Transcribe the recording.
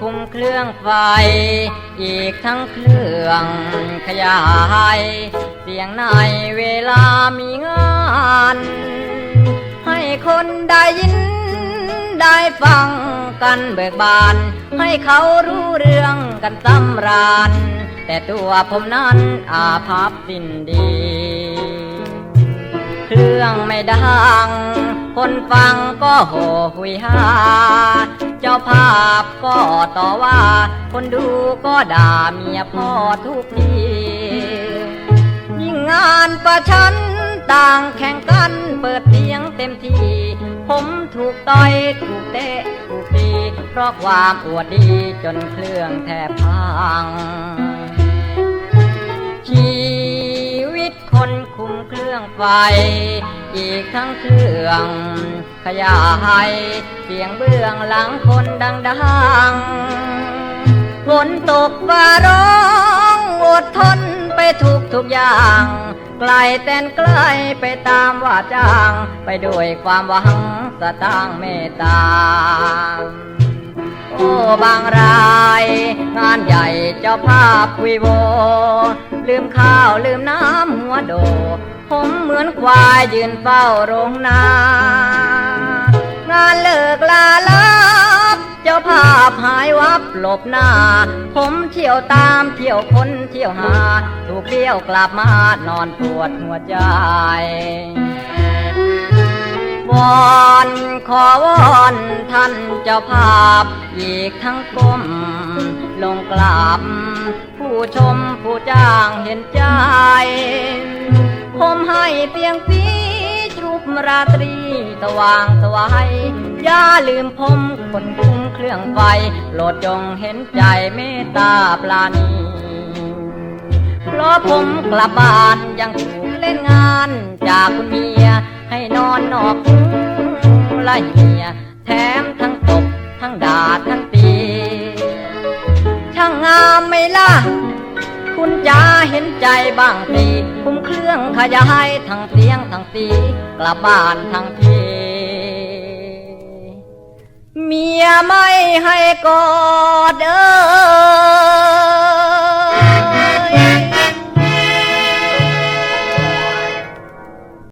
คุมเครื่องไฟ อีกทั้งเครื่องขยาย เสียงในเวลามีงาน ให้คนได้ยินได้ฟังกันเบิกบาน ให้เขารู้เรื่องกันตำราน แต่ตัวผมนั้นอาภัพสิ้นดี เครื่องไม่ดัง คนฟังก็โหหุยหา ภาพก็ต่อว่า คนดูก็ด่าเมียพ่อทุกที ยิ่งงานประชันต่างแข่งกันเปิดเสียงเต็มที่ ผมถูกต่อยถูกเตะถูกตีเพราะความอวดดีจนเครื่องแทบพัง ชีวิตคนคุมเครื่องไฟ อีกทั้งเครื่อง ขยายเสียงเบื้องหลังคนดังๆฝนตกฟ้าร้องอดทนไปทุกทุกอย่าง ไกลแต่นไกลไปตามว่าจ้าง ไปด้วยความหวังสตางค์เมตตาโอ้บางราย งานใหญ่เจ้าภาพวิโว ลืมข้าวลืมน้ำหัวโด ผมเหมือนควายยืนเฝ้าโรงนาานเลิกลาลับ เจ้าภาพหายวับหลบหน้า ผมเที่ยวตามเที่ยวคนเที่ยวหา ถูกเที่ยวกลับมานอนปวดหัวใจวอนขอวอนท่านเจ้าภาพ อีกทั้งก้มลงกราบผู้ชมผู้จ้างเห็นใจ ผมให้เตียงสี ราตรีสว่างสวายอย่าลืมผมคนคุ้มเครื่องไฟโปรดจงเห็นใจเมตตาปราณีเพราะผมกลับบ้านยังถูกเล่นงานจากคุณเมีย ให้นอนนอกมุ้งละเหีย แถมทั้งตบทั้งด่าทั้งตีช่างงามไม่ล่ะ คุณจาเห็นใจบ้างสิคุ้มเครื่องขยายทั้งเสียงทั้งสีกลับบ้านทั้งทีเมียไม่ให้กอดเออ